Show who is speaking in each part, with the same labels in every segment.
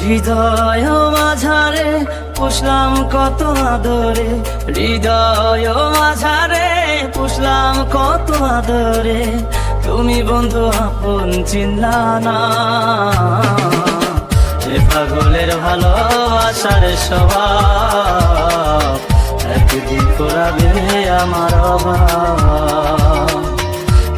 Speaker 1: হৃদয় মাঝারে পুষলাম কত আদরে। হৃদয় মাঝারে পুষলাম কত আদরে। তুমি বন্ধু আপন চিনলা না এ পাগলের ভালোবাসার স্বভাব, একদিন করাবে আমার অভাব।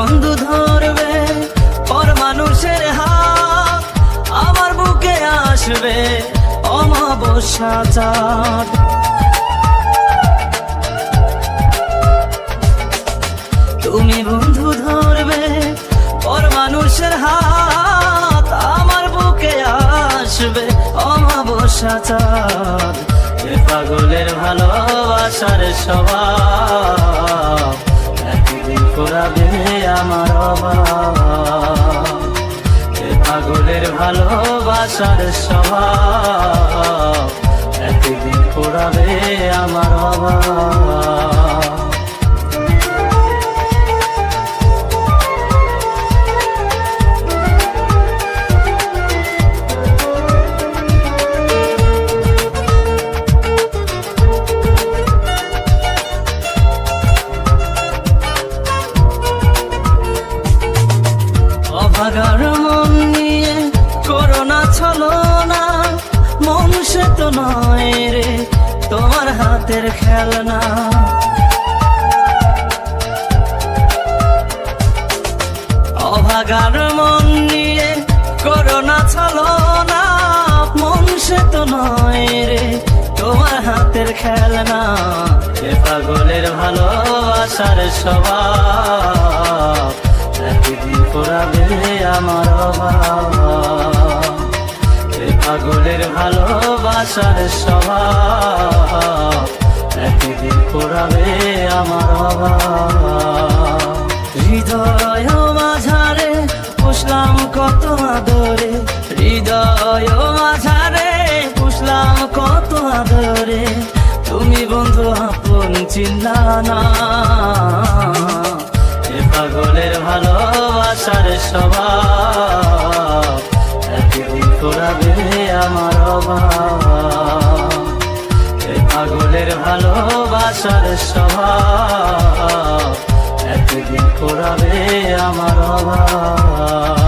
Speaker 1: বন্ধু ধরবে, পর মানুষের হাত আমার বুকে আসবে অমাবস্যা চাঁদ তুমি বন্ধু ধরবে, পর মানুষের হাত আমার বুকে আসবে অমাবস্যা চাঁদ পাগলের ভালোবাসার স্বভাব, একদিন আমার এ পাগলের ভালোবাসার স্বভাব। একদিন করাবে আমার অভাব। মন সে তো নয় রে তোমার হাতের খেলনা। অভাগার মন নিয়ে করোনা না, মন সে তো নয় রে তোমার হাতের খেলনা। এ পাগলের ভালোবাসার স্বভাব, একদিন করাবে আমার অভাব। পাগলের ভালোবাসার স্বভাব। একদিন আমার হৃদয় মাঝারে পুষলাম কত আদরে। হৃদয় মাঝারে পুষলাম কত আদরে। তুমি বন্ধু আপন চিন্তা না এ পাগলের ভালোবাসার স্বভাব। করাবে আমার অভাব। পাগলের ভালোবাসার স্বভাব। একদিন করাবে আমার অভাব।